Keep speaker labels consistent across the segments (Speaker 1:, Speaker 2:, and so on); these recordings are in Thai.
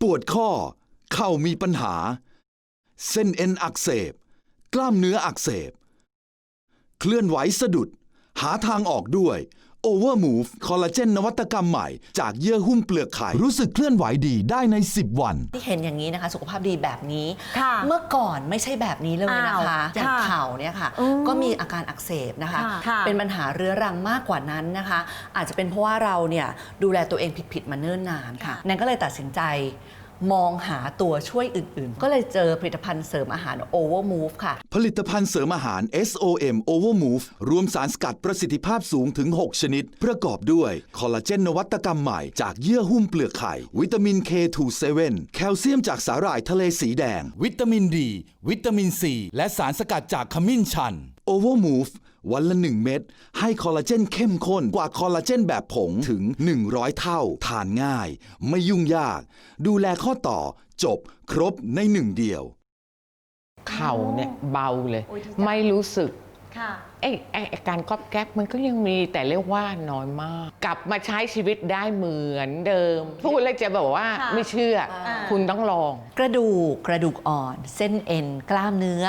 Speaker 1: ปวดข้อ เข่ามีปัญหา เส้นเอ็นอักเสบ กล้ามเนื้ออักเสบ เคลื่อนไหวสะดุด หาทางออกด้วย Overmove คอลลาเจนนวัตกรรมใหม่ จากเยื่อหุ้มเปลือกไข่ รู้สึกเคลื่อนไหวดีได้ใน 10 วัน
Speaker 2: ที่เห็นอย่างนี้นะคะ สุขภาพดีแบบนี้
Speaker 3: ค่ะ
Speaker 2: เมื่อก่อนไม่ใช่แบบนี้เลยนะคะ
Speaker 3: อ้าว
Speaker 2: อย่าง
Speaker 3: ค่ะ
Speaker 2: เข่าเนี่ยค่ะ
Speaker 3: อืม
Speaker 2: ก็มีอาการอักเสบนะคะ
Speaker 3: ค่ะค่ะ
Speaker 2: เป็นปัญหาเรื้อรังมากกว่านั้นนะคะ อาจจะเป็นเพราะว่าเราเนี่ยดูแลตัวเองผิดๆมาเนิ่นนานค่ะแนนก็เลยตัดสินใจ มองหาตัวช่วยอื่นๆ ก็เลยเจอผลิตภัณฑ์เสริมอาหาร Overmove ค่ะ
Speaker 1: ผลิตภัณฑ์เสริมอาหาร SOM Overmove รวมสารสกัดประสิทธิภาพสูงถึง 6 ชนิด ประกอบด้วย คอลลาเจนนวัตกรรมใหม่จากเยื่อหุ้มเปลือกไข่ วิตามิน K27 แคลเซียมจากสาหร่ายทะเลสีแดง วิตามินดี วิตามินซีและสารสกัดจากขมิ้นชัน Overmove วันละ 1 เม็ดให้คอลลาเจนเข้มข้นกว่าคอลลาเจนแบบผงถึง 100 เท่า ทานง่าย ไม่ยุ่งยาก ดูแลข้อต่อจบครบในหนึ่งเดียว
Speaker 4: เข่าเนี่ยเบาเลย
Speaker 3: โอ้ยดีจัง
Speaker 4: ไม่รู้สึก
Speaker 3: ค่ะ
Speaker 4: ไอ้ไอ้อาการก๊อบแก๊บมันก็ยังมีแต่เรียกว่าน้อยมาก กลับมาใช้ชีวิตได้เหมือนเดิม พูดแล้วจะบอกว่า
Speaker 3: ค่ะ
Speaker 4: ไม่เชื่อ
Speaker 3: อ่า
Speaker 4: คุณต้องลอง
Speaker 2: กระดูกกระดูกอ่อน เส้นเอ็น กล้ามเนื้อ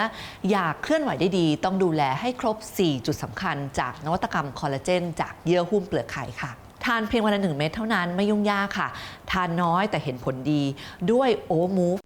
Speaker 2: อยากเคลื่อนไหวได้ดี ต้องดูแลให้ครบ 4 จุดสำคัญ จากนวัตกรรมคอลลาเจน จากเยื่อหุ้มเปลือกไข่ค่ะ ทานเพียงวันละหนึ่งเม็ดเท่านั้นไม่ยุ่งยากค่ะ ทานน้อยแต่เห็นผลดีด้วยโอมูฟ